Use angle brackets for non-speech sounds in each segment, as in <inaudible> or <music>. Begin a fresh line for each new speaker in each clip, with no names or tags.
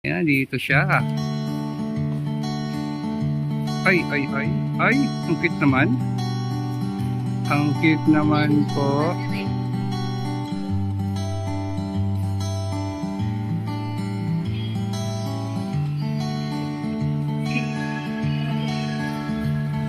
Ayan, dito siya. Ay, ay, ay. Ay, ang cute naman. Ang cute naman po.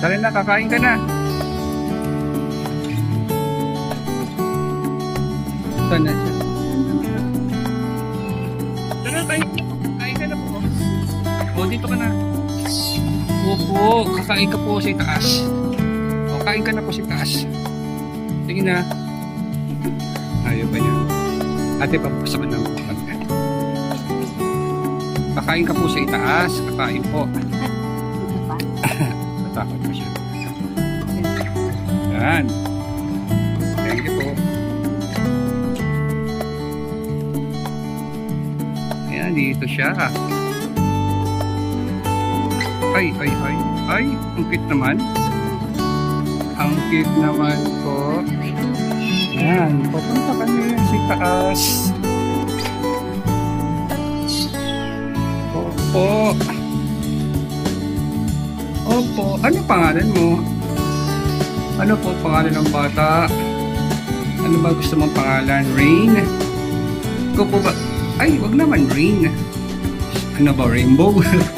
Tara na, kakain ka na. Saan na siya? Tara, kain. Dito ka na. Opo, kakain ka po sa taas. O, kain ka na po sa taas. Sige na. Ayaw ba niya? Ate, papasok ka na. Kakain ka po sa itaas. Kakain po. <laughs> Natakot pa siya. Yan. Thank you po. Ayan, dito siya. Ay, ay, ay. Ay, ang naman. Ang cute naman po. Yan, pupunta kami sa taas. Opo. Opo. Ano pangalan mo? Ano po pangalan ng bata? Ano ba gusto mong pangalan? Rain? Ikaw po ba? Ay, wag naman Rain. Ano ba, Rainbow? <laughs>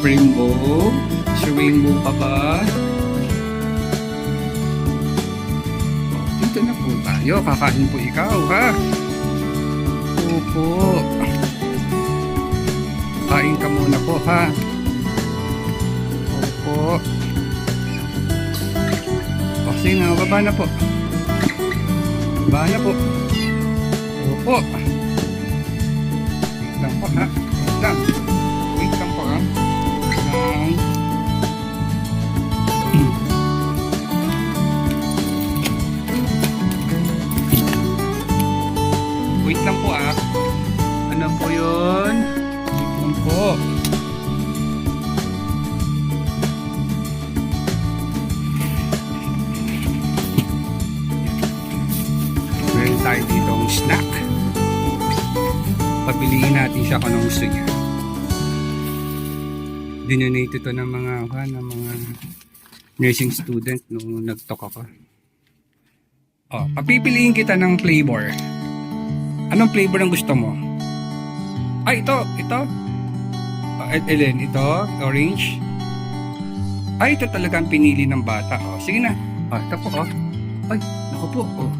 Rainbow? Si Rainbow pa ba? Oh, dito na po tayo. Kakain po ikaw, ha? Opo. Kain ka muna po, ha? Opo. O, sige na. Baba na po. Baba na po. Opo. Lang po, ha? Ano? Wait lang po. Meron tayo dito ang snack. Pabiliin natin siya kung anong gusto niya. Dinonate ito ng mga, ha, ng mga nursing student nung nag-talk ako. Oh, papipiliin kita ng flavor. Anong flavor ang gusto mo? Ay, ito, ito. Oh, El- Ellen, ito, orange. Ay, ito talaga ang pinili ng bata. Oh, sige na. Oh, ito po, oh. Ay, naku po, oh.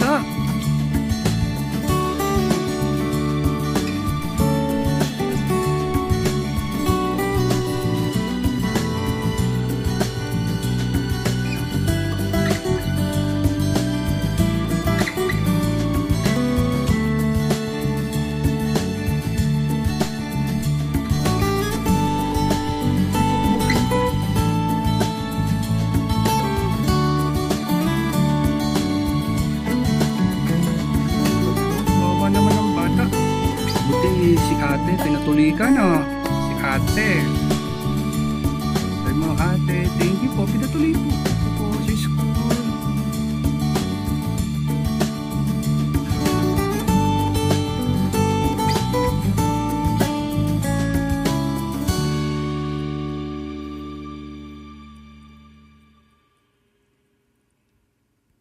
bata. Ate, pinatuloy ka na. Si ate. Sabi mo, ate, thank you po, pinatuloy po.